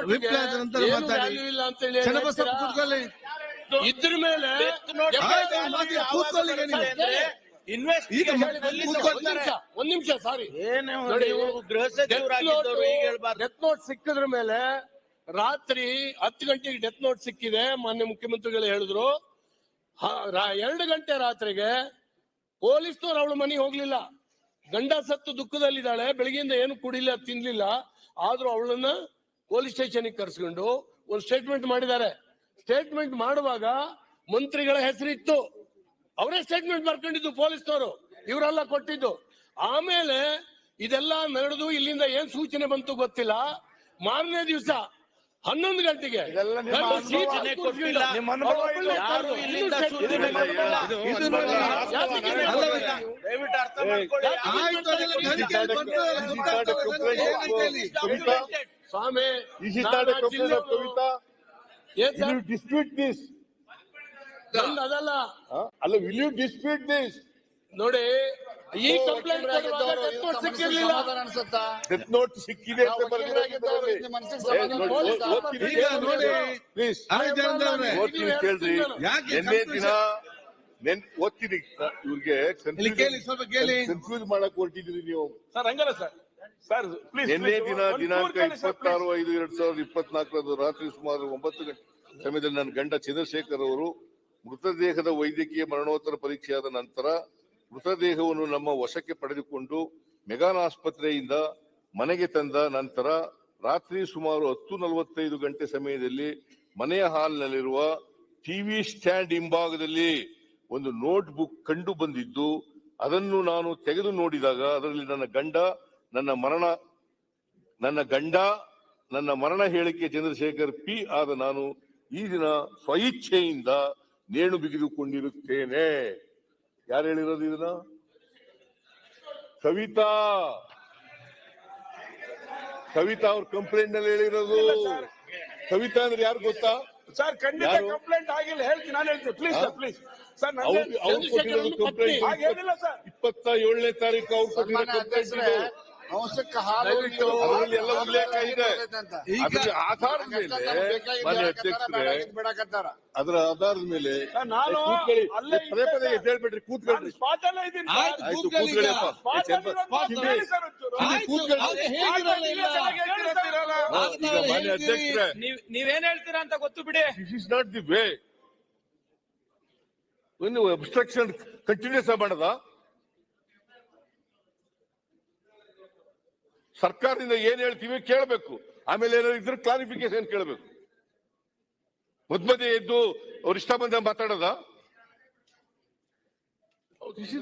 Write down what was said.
Reply ಆದ ನಂತರ ಮಾತಾಡಿ. ಇಲ್ಲ ಅಂತ ಹೇಳಿ ಚನ್ನಬಸಪ್ಪ ಕೂತ್ಕೊಳ್ಳಿ. ಇದ್ರ ಮೇಲೆ ಕೂತ್ಕೊಳ್ಳಿ. ಈಗ ಒಂದ್ ನಿಮಿಷ. ಸಾರಿ ಏನು ಗೃಹ ಸಚಿವರಾಗಿದ್ದವರು ಈಗ ಹೇಳ್ಬಾರ್ದು. ಡೆತ್ ನೋಟ್ ಸಿಕ್ಕಿದ್ರ ಮೇಲೆ ರಾತ್ರಿ ಹತ್ತು ಗಂಟೆಗೆ ಡೆತ್ ನೋಟ್ ಸಿಕ್ಕಿದೆ ಮಾನ್ಯ ಮುಖ್ಯಮಂತ್ರಿಗಳು ಹೇಳಿದ್ರು. ಹ- ರಾ- ಎರಡು ಗಂಟೆ ರಾತ್ರಿಗೆ ಪೊಲೀಸ್ನವ್ರು ಅವಳ ಮನೆಗೆ ಹೋಗ್ಲಿಲ್ಲ. ಗಂಡ ಸತ್ತು ದುಃಖದಲ್ಲಿದ್ದಾಳೆ ಬೆಳಗಿಂದ ಏನು ಕುಡಿಲ್ಲ ತಿನ್ಲಿಲ್ಲ. ಆದ್ರೂ ಅವಳನ್ನ ಪೊಲೀಸ್ ಸ್ಟೇಷನ್ಗೆ ಕರ್ಸ್ಕೊಂಡು ಒಂದು ಸ್ಟೇಟ್ಮೆಂಟ್ ಮಾಡಿದ್ದಾರೆ. ಸ್ಟೇಟ್ಮೆಂಟ್ ಮಾಡುವಾಗ ಮಂತ್ರಿಗಳ ಹೆಸರಿತ್ತು. ಅವರೇ ಸ್ಟೇಟ್ಮೆಂಟ್ ಬರ್ಕೊಂಡಿದ್ದು ಪೊಲೀಸ್ನವರು. ಇವರೆಲ್ಲ ಕೊಟ್ಟಿದ್ದು. ಆಮೇಲೆ ಇದೆಲ್ಲ ನಡೆದು ಇಲ್ಲಿಂದ ಏನ್ ಸೂಚನೆ ಬಂತು ಗೊತ್ತಿಲ್ಲ. ಮಾರನೇ ದಿವಸ ಹನ್ನೊಂದು ಗಂಟೆಗೆ ದಯವಿಟ್ಟು ಅರ್ಥ ಸ್ವಾಮಿ Is it not a complaint of Kavita? ಏನ್ Will sir? you dispute this? ನಂದು ಅದಲ್ಲ Huh? ಅಲ್ಲ will you dispute this? ನೋಡಿ ಈ ಕಂಪ್ಲೇಂಟ್ ಸಿಕ್ಕಿರ್ಲಿಲ್ಲ Death note ಸಿಕ್ಕಿದೆ ಅಂತ ಬರ್ದಿರೋ ಇದರಲ್ಲಿ. ಏ, ಸಮಾಧಾನ ಓದ್- ಓದ್ತೀನಿ ಈಗ ನೋಡಿ Please. ಓದ್ತೀನಿ ಕೇಳ್ರಿ ಯಾಕೆ ನಿನ್ನೆ? ದಿನ ನೆನ್ ಓದ್ತೀನಿ ಇವ್ರಿಗೆ ಇಲ್ಲಿ ಕೇಳಿ ಸ್ವಲ್ಪ ಕೇಳಿ ಕನ್ಫ್ಯೂಸ್ ಮಾಡಕ್ ಹೊರಟಿದ್ರಿ ನೀವು ಸರ್ ಹಂಗಲ್ಲ ಸರ್ ನಿನ್ನೆ ದಿನ ದಿನಾಂಕ ಇಪ್ಪತ್ತಾರು ಐದು ಎರಡ್ ಸಾವಿರದ ಇಪ್ಪತ್ನಾಲ್ಕರಂದು ರಾತ್ರಿ ಸುಮಾರು ಒಂಬತ್ತು ಗಂಟೆ ಸಮಯದಲ್ಲಿ ನನ್ನ ಗಂಡ ಚಂದ್ರಶೇಖರ್ ಅವರು ಮೃತದೇಹದ ವೈದ್ಯಕೀಯ ಮರಣೋತ್ತರ ಪರೀಕ್ಷೆಯಾದ ನಂತರ ಮೃತದೇಹವನ್ನು ನಮ್ಮ ವಶಕ್ಕೆ ಪಡೆದುಕೊಂಡು ಮೆಗಾನ್ ಆಸ್ಪತ್ರೆಯಿಂದ ಮನೆಗೆ ತಂದ ನಂತರ ರಾತ್ರಿ ಸುಮಾರು ಹತ್ತು ನಲವತ್ತೈದು ಗಂಟೆ ಸಮಯದಲ್ಲಿ ಮನೆಯ ಹಾಲ್ನಲ್ಲಿರುವ ಟಿವಿ ಸ್ಟ್ಯಾಂಡ್ ಹಿಂಭಾಗದಲ್ಲಿ ಒಂದು ನೋಟ್ ಬುಕ್ ಕಂಡು ಬಂದಿದ್ದು ಅದನ್ನು ನಾನು ತೆಗೆದು ನೋಡಿದಾಗ ಅದರಲ್ಲಿ ನನ್ನ ಗಂಡ ನನ್ನ ಮರಣ ನನ್ನ ಗಂಡ ನನ್ನ ಮರಣ ಹೇಳಿಕೆ ಚಂದ್ರಶೇಖರ್ ಪಿ ಆದ ನಾನು ಈ ದಿನ ಸ್ವಇಚ್ಛೆಯಿಂದ ನೇಣು ಬಿಗಿದುಕೊಂಡಿರುತ್ತೇನೆ. ಯಾರು ಹೇಳಿರೋದು ಇದನ್ನ ಕವಿತಾ. ಕವಿತಾ ಅವ್ರ ಕಂಪ್ಲೇಂಟ್ನಲ್ಲಿ ಹೇಳಿರೋದು. ಕವಿತಾ ಅಂದ್ರೆ ಯಾರು ಗೊತ್ತಾ? ಸರ್ ಖಂಡಿತ ಕಂಪ್ಲೇಂಟ್ ಆಗಿಲ್ಲ. ಹೇಳ್ತೀನಿ ನಾನು ಹೇಳ್ತೀನಿ. ಪ್ಲೀಸ್? ಸರ್ ಪ್ಲೀಸ್ ಸರ್ ಅವ್ರು ಕೊಟ್ಟಿರೋದು ಕಂಪ್ಲೇಂಟ್ ಹಾಗೆ ಹೇಳಿಲ್ಲ ಸರ್. ಇಪ್ಪತ್ತ ಏಳನೇ ತಾರೀಕು ಅವ್ರು ಕೊಟ್ಟಿರೋ ಕಂಪ್ಲೇಂಟ್ ಇದು ದಯವಿಟ್ಟು ಅದರಲ್ಲಿ ಎಲ್ಲ ಉಲ್ಲೇಖ ಇದೆ. ಅದರ ಆಧಾರದ ಮೇಲೆ ಮಾನ್ಯ ಅಧ್ಯಕ್ಷರೇ ಅದರ ಆಧಾರದ ಮೇಲೆ ನಾನು ಕೂತ್ಕೊಳ್ಳಿ. ಅಲ್ಲೇ ಪದೇ ಪದೇ ಹೇಳ್ಬಿಡ್ರಿ ಕೂತ್ಕೊಳ್ರಿ ಸ್ಪಾಟ್ ಅಲ್ಲೇ ಇದ್ದೀನಿ ಆಯ್ತು, ಮಾನ್ಯ ಅಧ್ಯಕ್ಷರೇ. ನೀವ್ ನೀವೇನ್ ಹೇಳ್ತೀರಾ ಅಂತ ಗೊತ್ತು ಬಿಡಿ. ಇಸ್ ನಾಟ್ ದಿ ವೇ ಒಂದು ಅಬ್ಸ್ಟ್ರಕ್ಷನ್ ಕಂಟಿನ್ಯೂಸ್ ಮಾಡದ? ಸರ್ಕಾರದಿಂದ ಏನ್ ಹೇಳ್ತೀವಿ ಕೇಳಬೇಕು. ಆಮೇಲೆ ಏನಾದ್ರು ಇದ್ರೆ ಕ್ಲಾರಿಫಿಕೇಶನ್ ಕೇಳಬೇಕು. ಮಧ್ಯ ಎದ್ದು ಅವ್ರ ಇಷ್ಟ ಬಂದ ಮಾತಾಡೋದ? ಇಸ್